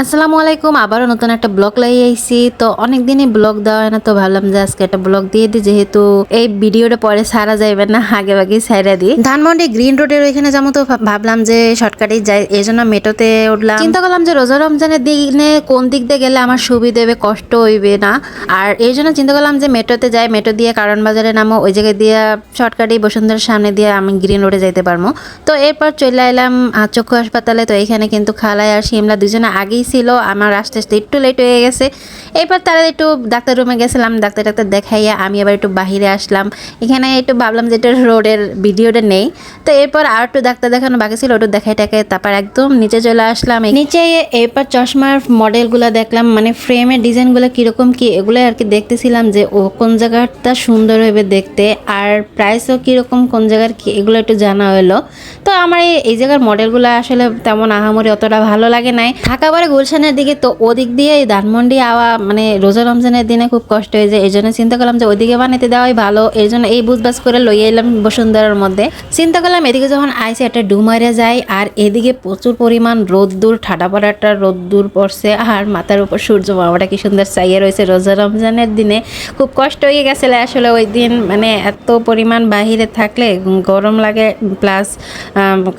আসসালামু আলাইকুম আবারও নতুন একটা ব্লগ লাগিয়ে আইছি। তো অনেক দিনই ব্লগ দেওয়া হয় না তো ভাবলাম যে আজকে একটা ব্লগ দিয়ে দিই যেহেতু এই ভিডিওটা পরে সারা যাইবে না আগে বাগে সাইরা দিই। ধানমন্ডি গ্রিন রোডের ওইখানে যেমন তো ভাব- ভাবলাম যে শর্টকাটে যাই এই জন্য মেটোতে উঠলাম। চিন্তা করলাম যে রোজা রমজানের দিনে কোন দিক দিয়ে গেলে আমার সুবিধা হবে কষ্ট হইবে না। আর এই জন্য চিন্তা করলাম যে মেটোতে যাই মেটো দিয়ে কারণ বাজারে নামো ওই জায়গায় দিয়ে শর্টকাটেই বসুন্ধরার সামনে দিয়ে আমি গ্রিন রোডে যাইতে পারব। তো এরপর চলে এলাম চক্ষু হাসপাতালে তো এখানে কিন্তু খালাই আর শিমলা দুজনে আগেই ছিল আমার আসতে আসতে একটু লেট হয়ে গেছে। এরপর তারা একটু ডাক্তার রুমে গেছিলাম, ডাক্তার ডাক্তার দেখাইয়া আমি আবার একটু বাহিরে আসলাম। এখানে একটু ভাবলাম যে এটা রোডের ভিডিওটা নেই। তো এরপর আর একটু ডাক্তার দেখানো বাকি ছিল, ওটু দেখাই টাকে তারপর একদম নিচে চলে আসলাম। নিচে এরপর চশমার মডেলগুলো দেখলাম মানে ফ্রেমের ডিজাইনগুলো কীরকম কি এগুলো আর কি দেখতেছিলাম যে, ও কোন জায়গাটা সুন্দর হবে দেখতে, আর প্রাইসও কীরকম, কোন জায়গার কি, এগুলো একটু জানা হলো। তো আমার এই- জায়গার মডেলগুলো আসলে তেমন আহামরি অতটা ভালো লাগে নাই। ঢাকা পরে গুলশানের দিকে তো ওদিক দিয়ে এই ধানমন্ডি আওয়া মানে রোজা রমজানের দিনে খুব কষ্ট হয়ে যায় এই জন্য চিন্তা করলাম যে, ওইদিকে বানাইতে দেওয়াই ভালো। এই জন্য এই বুঝবাস করে লইয়ে এলাম বসুন্ধরার মধ্যে। চিন্তা করলাম এদিকে যখন আইসে একটা ডুমারে যায়, আর এদিকে প্রচুর পরিমাণ রোদ্দুর, ঠাডা পড়াটা রোদ্দুর পড়ছে, আর মাথার উপর সূর্য মামাটা কি সুন্দর চাইয়ে রয়েছে রোজা রমজানের দিনে। খুব কষ্ট হয়ে গেছিল আসলে ওই দিন মানে এত পরিমাণ বাহিরে থাকলে গরম লাগে, প্লাস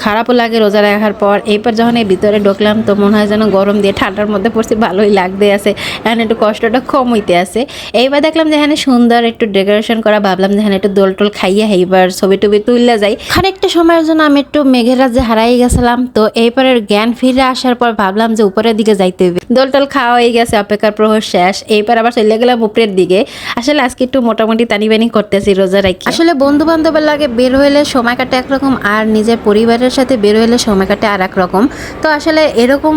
খারাপও লাগে রোজা রাখার পর। এরপর যখন এই ভিতরে ঢুকলাম তো মনে হয় যেন গরম দিয়ে ঠান্ডার মধ্যে পড়ছি, ভালোই লাগতে আছে। এখানে একটু কষ্টটা কম হইতে আছে। এইবার দেখলাম যে সুন্দর একটু ডেকোরেশন করা, ভাবলাম যে একটু দোল টোল খাইয়া এইবার ছবি টবি তুললে যাই। খানিকটা সময়ের জন্য আমি একটু মেঘের রাজ্যে হারাই গেছিলাম, তো এইবারে জ্ঞান ফিরে আসার পর ভাবলাম যে উপরের দিকে যাইতে হবে। দোল টোল খাওয়া হয়ে গেছে, অপেক্ষার প্রহর শেষ। এইবার আবার চলে গেলাম উপরের দিকে। আসলে আজকে একটু মোটামুটি তানিবানি করতেছি রোজা রাখি আসলে বন্ধু বান্ধবের লাগে বের হইলে সময় কাটে একরকম, আর নিজের পরিবারের সাথে বের হইলে সময় কাটে আর এক রকম। তো আসলে এরকম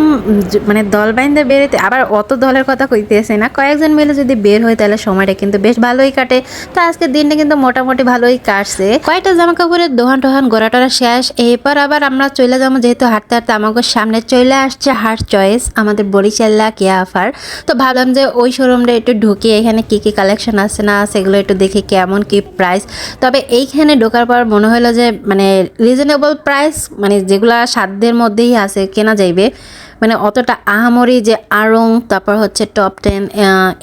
য- মানে দল বাইন্দে বেরোতে আবার অত দলের কথা কইতেছে না। কয়েকজন মিলে যদি বের হয় তাহলে সময়টা কিন্তু বেশ ভালোই কাটে। তো আজকের দিনটা কিন্তু মোটামুটি ভালোই কাটছে। কয়েকটা জামা কাপড়ের দোহান টোহান গোড়া টোরা শেষ, এরপর আবার আমরা চলে যাব যেহেতু হাঁটতে হাঁটতে আমাকে সামনে চলে আসছে হার্ট চয়েস, আমাদের বরিশাল্লা কেয়া অফার তো ভাবলাম যে ওই শোরুমটা একটু ঢুকে, এখানে কি কি কালেকশন আছে না সেগুলো একটু দেখি কেমন কি প্রাইস তবে এইখানে ঢোকার পর মনে হলো যে মানে রিজনেবল প্রাইস মানে যেগুলা সাধ্যের মধ্যেই আছে, কেনা যাইবে। মানে অতটা আহামরি যে আড়ং, তারপর হচ্ছে টপ টেন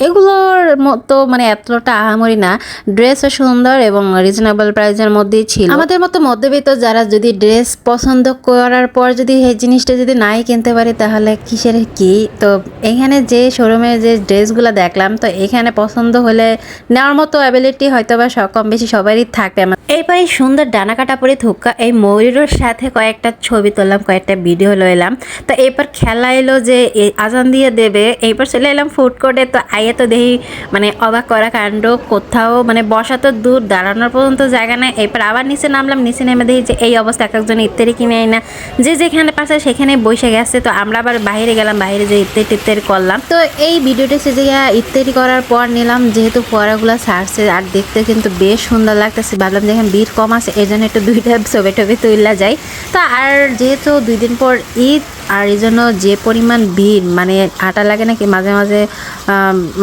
এগুলোর মতো মানে এতটা আহামরি না। ড্রেসও সুন্দর এবং রিজনেবল প্রাইসের মধ্যেই ছিল। আমাদের মতো মধ্যবিত্ত যারা যদি ড্রেস পছন্দ করার পর যদি এই জিনিসটা যদি নাই কিনতে পারি, তাহলে কিসের কি? তো এখানে যে শোরুমে যে ড্রেসগুলো দেখলাম, তো এখানে পছন্দ হলে নেওয়ার মতো অ্যাবিলিটি হয়তো বা কম বেশি সবারই থাকবে। এরপরে সুন্দর ডানা কাটা পরে থুকা এই ময়ূরের সাথে কয়েকটা ছবি তুললাম, কয়েকটা ভিডিও লইলাম। তো এরপর খেলা এলো যে আজান দিয়ে দেবে, এইবার চলে এলাম ফুড কোর্টে তো আইয়ে তো দেখি মানে অবাক করা কাণ্ড, কোথাও মানে বসা তো দূর, দাঁড়ানোর পর্যন্ত জায়গা নাই। এরপর আবার নিচে নামলাম, নিচে নেমে দেখি যে এই অবস্থা এক একজন ইত্যাদি কিনে না। যে যেখানে পাশে সেখানে বসে গেছে। তো আমরা আবার বাইরে গেলাম, বাইরে যে ইত্যাদি টিত্যাদি করলাম। তো এই ভিডিওটা সে যে ইত্যাদি করার পর নিলাম, যেহেতু ফোয়ারাগুলো ছাড়ছে আর দেখতে কিন্তু বেশ সুন্দর লাগতেছে। ভাবলাম যে এখানে ভিড় কম আছে এই জন্য একটু দুইটা ছবি টবি তুললা যায় তো আর যেহেতু দুই দিন পর ঈদ আর এই জন্য যে পরিমাণ ভিড় মানে আটা লাগে নাকি মাঝে মাঝে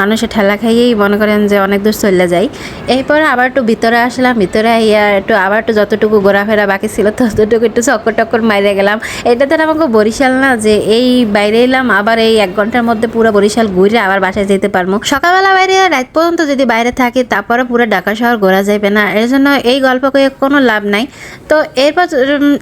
মানুষের ঠেলা খাইয়েই মনে করেন যে অনেক দূর চলে যায়। এরপর আবার একটু ভিতরে আসলাম, ভিতরে ইয়া একটু আবার একটু যতটুকু ঘোরাফেরা বাকি ছিল ততটুকু একটু চক্কর টক্কর মাইরে গেলাম। এটাতে আমাকে বরিশাল না, যে এই বাইরে এলাম, আবার এই এক ঘণ্টার মধ্যে পুরো বরিশাল ঘুরে আবার বাসায় যেতে পারব। সকালবেলা বাইরে রাত পর্যন্ত যদি বাইরে থাকি, তারপরে পুরো ঢাকা শহর ঘোরা যাবে না। এর জন্য এই গল্প করে কোনো লাভ নাই। তো এরপর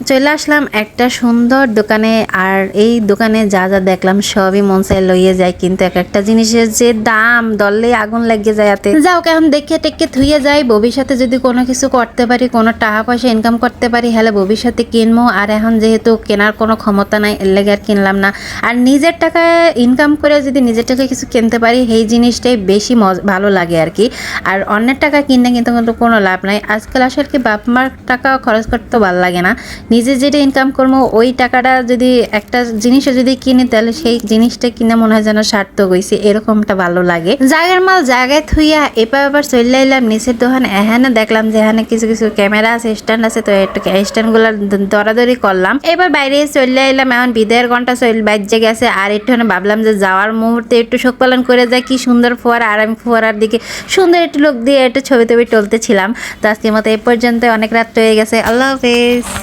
চলে আসলাম একটা সুন্দর দোকানে, আর এই দোকানে যা যা দেখলাম সবই মন চাই লইয়ে যায়, কিন্তু এক একটা জিনিসের যে দাম দললে আগুন লাগিয়ে যায় হাতে। যাও এখন দেখে টেকে থুয়ে যাই। ভবিষ্যতে যদি কোনো কিছু করতে পারি, কোনো টাকা পয়সা ইনকাম করতে পারি হলে ভবিষ্যতে কিনবো। আর এখন যেহেতু কেনার কোনো ক্ষমতা নাই, এর লেগে আর কিনলাম না। আর নিজের টাকা ইনকাম করে যদি নিজের টাকা কিছু কিনতে পারি, সেই জিনিসটাই বেশি ভালো লাগে আর কি। আর অন্যের টাকা কিনলে কিন্তু কিন্তু কোনো লাভ নাই। আজকাল আসলে কি বাপ মার টাকা খরচ করতে ভালো লাগে না। নিজে যেটা ইনকাম করব, ওই টাকাটা যদি একটা জিনিসও যদি কিনি, তাহলে সেই জিনিসটা কিনে মনে হয় যেন সার্থক হয়েছে এরকমটা ভালো লাগে। জায়গার মাল জায়গায় থুইয়া এবার আবার চলে এলাম নিচের দোকান এখানে দেখলাম যে এখানে কিছু কিছু ক্যামেরা আছে, স্ট্যান্ড আছে, তো একটু স্ট্যান্ডগুলো দরাদরি করলাম। এবার বাইরে চলে এলাম এখন বিদায়ের ঘণ্টা চল বাজ্যে গেছে, আর একটু ভাবলাম যে যাওয়ার মুহূর্তে একটু শোক পালন করে যায় কি সুন্দর ফোয়ারা, আর আমি ফোয়ারার দিকে সুন্দর একটু লোক দিয়ে একটু ছবি টবি তুলতেছিলাম। তো আজকের মতো এ পর্যন্ত অনেক রাত হয়ে গেছে, আল্লাহ হাফেজ।